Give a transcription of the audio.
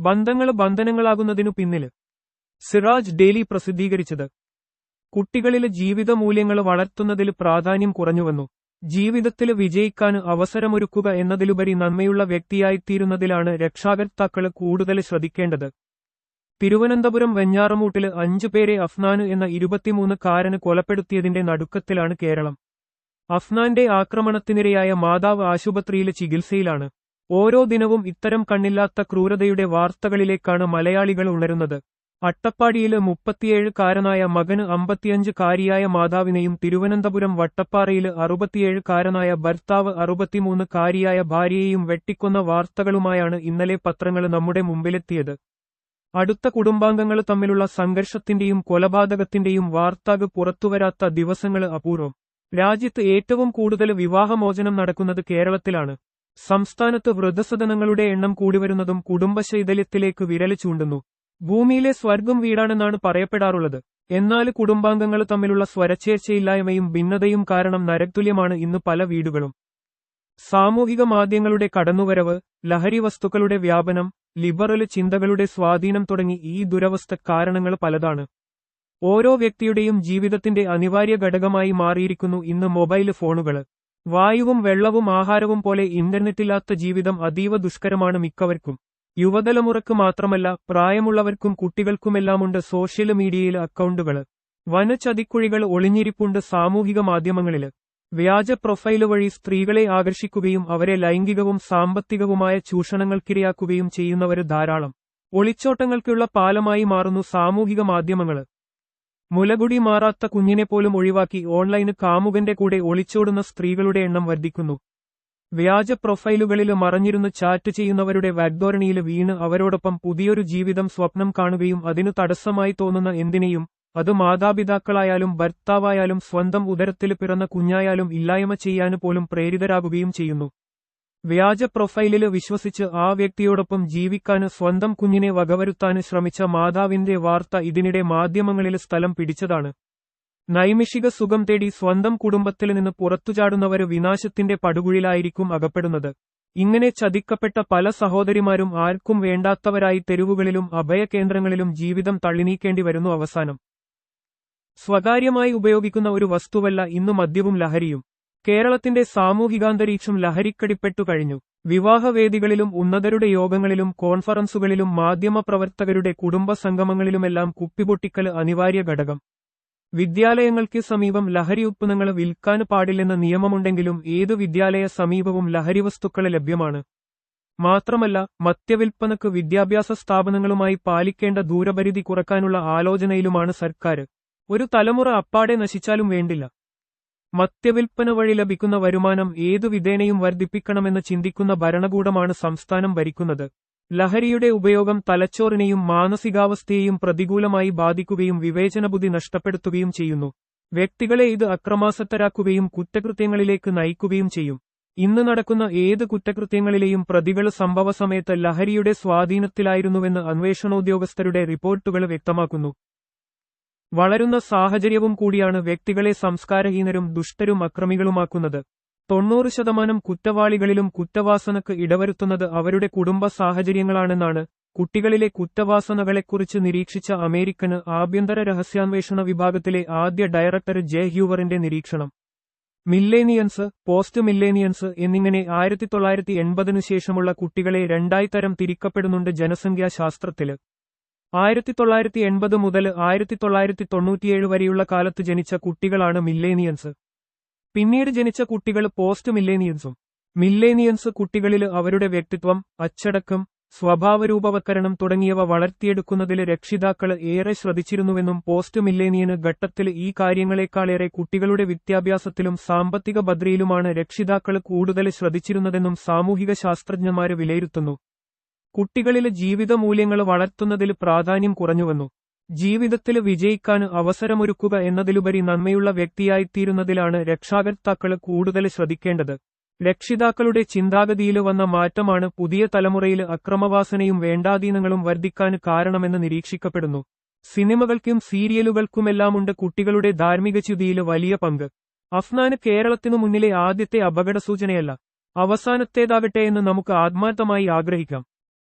ബന്ധങ്ങൾ ബന്ധനങ്ങളാകുന്നതിനു പിന്നിൽ സിറാജ് ഡെയിലി പ്രസിദ്ധീകരിച്ചത്. കുട്ടികളിലെ ജീവിത മൂല്യങ്ങൾ വളർത്തുന്നതിൽ പ്രാധാന്യം കുറഞ്ഞുവന്നു ജീവിതത്തിൽ വിജയിക്കാൻ അവസരമൊരുക്കുക എന്നതിലുപരി നന്മയുള്ള വ്യക്തിയായിത്തീരുന്നതിലാണ് രക്ഷാകർത്താക്കൾ കൂടുതൽ ശ്രദ്ധിക്കേണ്ടത്. തിരുവനന്തപുരം വെഞ്ഞാറമൂട്ടിൽ അഞ്ചുപേരെ അഫ്നാൻ എന്ന ഇരുപത്തിമൂന്ന് കാരന് കൊലപ്പെടുത്തിയതിന്റെ നടുക്കത്തിലാണ് കേരളം. അഫ്നാന്റെ ആക്രമണത്തിനിരയായ മാതാവ് ആശുപത്രിയിൽ ചികിത്സയിലാണ്. ഓരോ ദിനവും ഇത്തരം കണ്ണില്ലാത്ത ക്രൂരതയുടെ വാർത്തകളിലേക്കാണ് മലയാളികൾ ഉണരുന്നത്. അട്ടപ്പാടിയിൽ മുപ്പത്തിയേഴുകാരനായ മകന് അമ്പത്തിയഞ്ച് കാരിയായ മാതാവിനെയും തിരുവനന്തപുരം വട്ടപ്പാറയിൽ അറുപത്തിയേഴുകാരനായ ഭർത്താവ് അറുപത്തിമൂന്ന് കാരിയായ ഭാര്യയെയും വെട്ടിക്കൊന്ന വാർത്തകളുമായാണ് ഇന്നലെ പത്രങ്ങൾ നമ്മുടെ മുമ്പിലെത്തിയത്. അടുത്ത കുടുംബാംഗങ്ങൾ തമ്മിലുള്ള സംഘർഷത്തിന്റെയും കൊലപാതകത്തിന്റെയും വാർത്താക് പുറത്തുവരാത്ത ദിവസങ്ങൾ അപൂർവം. രാജ്യത്ത് ഏറ്റവും കൂടുതൽ വിവാഹമോചനം നടക്കുന്നത് കേരളത്തിലാണ്. സംസ്ഥാനത്ത് വൃദ്ധസദനങ്ങളുടെ എണ്ണം കൂടിവരുന്നതും കുടുംബശൈതല്യത്തിലേക്ക് വിരൽ ചൂണ്ടുന്നു. ഭൂമിയിലെ സ്വർഗം വീടാണെന്നാണ് പറയപ്പെടാറുള്ളത്. എന്നാൽ കുടുംബാംഗങ്ങൾ തമ്മിലുള്ള സ്വരച്ചേർച്ചയില്ലായ്മയും ഭിന്നതയും കാരണം നരക്തുല്യമാണ് ഇന്ന് പല വീടുകളും. സാമൂഹിക മാധ്യമങ്ങളുടെ കടന്നുവരവ് ലഹരി വസ്തുക്കളുടെ വ്യാപനം ലിബറൽ ചിന്തകളുടെ സ്വാധീനം തുടങ്ങി ഈ ദുരവസ്ഥ കാരണങ്ങൾ പലതാണ്. ഓരോ വ്യക്തിയുടെയും ജീവിതത്തിന്റെ അനിവാര്യ ഘടകമായി മാറിയിരിക്കുന്നു ഇന്ന് മൊബൈൽ ഫോണുകൾ വായുവും വെള്ളവും ആഹാരവും പോലെ ഇന്റർനെറ്റില്ലാത്ത ജീവിതം അതീവ ദുഷ്കരമാണ് മിക്കവർക്കും. യുവതലമുറക്ക് മാത്രമല്ല പ്രായമുള്ളവർക്കും കുട്ടികൾക്കുമെല്ലാമുണ്ട് സോഷ്യൽ മീഡിയയിൽ അക്കൗണ്ടുകൾ വനചതിക്കുഴികൾ ഒളിഞ്ഞിരിപ്പുണ്ട് സാമൂഹിക മാധ്യമങ്ങളിൽ. വ്യാജ പ്രൊഫൈൽ വഴി സ്ത്രീകളെ ആകർഷിക്കുകയും അവരെ ലൈംഗികവും സാമ്പത്തികവുമായ ചൂഷണങ്ങൾക്കിരയാക്കുകയും ചെയ്യുന്നവര് ധാരാളം. ഒളിച്ചോട്ടങ്ങൾക്കുള്ള പാലമായി മാറുന്നു സാമൂഹിക മാധ്യമങ്ങൾ. മുലകുടി മാറാത്ത കുഞ്ഞിനെ പോലും ഒഴിവാക്കി ഓൺലൈന് കാമുകന്റെ കൂടെ ഒളിച്ചോടുന്ന സ്ത്രീകളുടെ എണ്ണം വർദ്ധിക്കുന്നു. വ്യാജ പ്രൊഫൈലുകളിൽ മറഞ്ഞിരുന്ന് ചാറ്റ് ചെയ്യുന്നവരുടെ വാഗ്ധോരണിയിൽ വീണ് അവരോടൊപ്പം പുതിയൊരു ജീവിതം സ്വപ്നം കാണുകയും അതിനു തടസ്സമായി തോന്നുന്ന എന്തിനേയും അത് മാതാപിതാക്കളായാലും ഭർത്താവായാലും സ്വന്തം ഉദരത്തിൽ പിറന്ന കുഞ്ഞായാലും ഇല്ലായ്മ ചെയ്യാനുപോലും പ്രേരിതരാകുകയും ചെയ്യുന്നു. വ്യാജ പ്രൊഫൈലിൽ വിശ്വസിച്ച് ആ വ്യക്തിയോടൊപ്പം ജീവിക്കാൻ സ്വന്തം കുഞ്ഞിനെ വകവരുത്താന് ശ്രമിച്ച മാതാവിന്റെ വാർത്ത ഇതിനിടെ മാധ്യമങ്ങളിൽ സ്ഥലം പിടിച്ചതാണ്. നൈമിഷിക സുഖം തേടി സ്വന്തം കുടുംബത്തിൽ നിന്ന് പുറത്തുചാടുന്നവര് വിനാശത്തിന്റെ പടുകുഴിലായിരിക്കും അകപ്പെടുന്നത്. ഇങ്ങനെ ചതിക്കപ്പെട്ട പല സഹോദരിമാരും ആർക്കും വേണ്ടാത്തവരായി തെരുവുകളിലും അഭയകേന്ദ്രങ്ങളിലും ജീവിതം തള്ളിനീക്കേണ്ടി വരുന്നു അവസാനം. സ്വകാര്യമായി ഉപയോഗിക്കുന്ന ഒരു വസ്തുവല്ല ഇന്നു മദ്യവും ലഹരിയും. കേരളത്തിന്റെ സാമൂഹികാന്തരീക്ഷം ലഹരിക്കടിപ്പെട്ടു കഴിഞ്ഞു. വിവാഹവേദികളിലും ഉന്നതരുടെ യോഗങ്ങളിലും കോൺഫറൻസുകളിലും മാധ്യമപ്രവർത്തകരുടെ കുടുംബ സംഗമങ്ങളിലുമെല്ലാം കുപ്പിപൊട്ടിക്കൽ അനിവാര്യ ഘടകം. വിദ്യാലയങ്ങൾക്ക് സമീപം ലഹരി ഉത്പന്നങ്ങൾ വിൽക്കാൻ പാടില്ലെന്ന നിയമമുണ്ടെങ്കിലും ഏതു വിദ്യാലയ സമീപവും ലഹരി വസ്തുക്കൾ ലഭ്യമാണ്. മാത്രമല്ല മദ്യവിൽപ്പനക്ക് വിദ്യാഭ്യാസ സ്ഥാപനങ്ങളുമായി പാലിക്കേണ്ട ദൂരപരിധി കുറക്കാനുള്ള ആലോചനയിലുമാണ് സർക്കാർ. ഒരു തലമുറ അപ്പാടെ നശിച്ചാലും വേണ്ടില്ല. മദ്യവിൽപ്പന വഴി ലഭിക്കുന്ന വരുമാനം ഏതു വിധേനയും വർദ്ധിപ്പിക്കണമെന്ന് ചിന്തിക്കുന്ന ഭരണകൂടമാണ് സംസ്ഥാനം ഭരിക്കുന്നത്. ലഹരിയുടെ ഉപയോഗം തലച്ചോറിനെയും മാനസികാവസ്ഥയെയും പ്രതികൂലമായി ബാധിക്കുകയും വിവേചനബുദ്ധി നഷ്ടപ്പെടുത്തുകയും ചെയ്യുന്നു. വ്യക്തികളെ ഇത് അക്രമാസക്തരാക്കുകയും കുറ്റകൃത്യങ്ങളിലേക്ക് നയിക്കുകയും ചെയ്യും. ഇന്ന് നടക്കുന്ന ഏത് കുറ്റകൃത്യങ്ങളിലെയും പ്രതികൾ സംഭവസമയത്ത് ലഹരിയുടെ സ്വാധീനത്തിലായിരുന്നുവെന്ന് അന്വേഷണോദ്യോഗസ്ഥരുടെ റിപ്പോർട്ടുകൾ വ്യക്തമാക്കുന്നു. വളരുന്ന സാഹചര്യവും കൂടിയാണ് വ്യക്തികളെ സംസ്കാരഹീനരും ദുഷ്ടരും അക്രമികളുമാക്കുന്നത്. തൊണ്ണൂറ് ശതമാനം കുറ്റവാളികളിലും കുറ്റവാസനക്ക് ഇടവരുത്തുന്നത് അവരുടെ കുടുംബ സാഹചര്യങ്ങളാണെന്നാണ് കുട്ടികളിലെ കുറ്റവാസനകളെക്കുറിച്ച് നിരീക്ഷിച്ച അമേരിക്കന് ആഭ്യന്തര രഹസ്യാന്വേഷണ വിഭാഗത്തിലെ ആദ്യ ഡയറക്ടർ ജെ. ഹ്യൂവറിന്റെ നിരീക്ഷണം. മില്ലേനിയൻസ് പോസ്റ്റ് മില്ലേനിയൻസ് എന്നിങ്ങനെ ആയിരത്തി തൊള്ളായിരത്തി എൺപതിനു ശേഷമുള്ള കുട്ടികളെ രണ്ടായി തരം തിരിക്കപ്പെടുന്നുണ്ട് ജനസംഖ്യാശാസ്ത്രത്തിൽ. ആയിരത്തി തൊള്ളായിരത്തി എൺപത് മുതൽ ആയിരത്തി തൊള്ളായിരത്തി തൊണ്ണൂറ്റിയേഴ് വരെയുള്ള കാലത്ത് ജനിച്ച കുട്ടികളാണ് മില്ലേനിയൻസ്. പിന്നീട് ജനിച്ച കുട്ടികൾ പോസ്റ്റ് മില്ലേനിയൻസും മില്ലേനിയൻസ് കുട്ടികളിൽ അവരുടെ വ്യക്തിത്വം അച്ചടക്കം സ്വഭാവരൂപവത്കരണം തുടങ്ങിയവ വളർത്തിയെടുക്കുന്നതിൽ രക്ഷിതാക്കൾ ഏറെ ശ്രദ്ധിച്ചിരുന്നുവെന്നും പോസ്റ്റ് മില്ലേനിയന് ഘട്ടത്തിൽ ഈ കാര്യങ്ങളെക്കാളേറെ കുട്ടികളുടെ വിദ്യാഭ്യാസത്തിലും സാമ്പത്തിക ഭദ്രയിലുമാണ് രക്ഷിതാക്കൾ കൂടുതൽ ശ്രദ്ധിച്ചിരുന്നതെന്നും സാമൂഹിക ശാസ്ത്രജ്ഞന്മാര് വിലയിരുത്തുന്നു. കുട്ടികളിൽ ജീവിത മൂല്യങ്ങൾ വളർത്തുന്നതിൽ പ്രാധാന്യം കുറഞ്ഞുവന്നു. ജീവിതത്തിൽ വിജയിക്കാൻ അവസരമൊരുക്കുക എന്നതിലുപരി നന്മയുള്ള വ്യക്തിയായിത്തീരുന്നതിലാണ് രക്ഷാകർത്താക്കൾ കൂടുതൽ ശ്രദ്ധിക്കേണ്ടത്. രക്ഷിതാക്കളുടെ ചിന്താഗതിയിൽ വന്ന മാറ്റമാണ് പുതിയ തലമുറയിൽ അക്രമവാസനയും വേണ്ടാധീനങ്ങളും വർദ്ധിക്കാൻ കാരണമെന്ന് നിരീക്ഷിക്കപ്പെടുന്നു. സിനിമകൾക്കും സീരിയലുകൾക്കുമെല്ലാമുണ്ട് കുട്ടികളുടെ ധാർമ്മിക ചുതിയിൽ വലിയ പങ്ക്. അഫ്നാന് കേരളത്തിനു മുന്നിലെ ആദ്യത്തെ അപകട സൂചനയല്ല അവസാനത്തേതാകട്ടെ എന്ന് നമുക്ക് ആത്മാർത്ഥമായി ആഗ്രഹിക്കാം.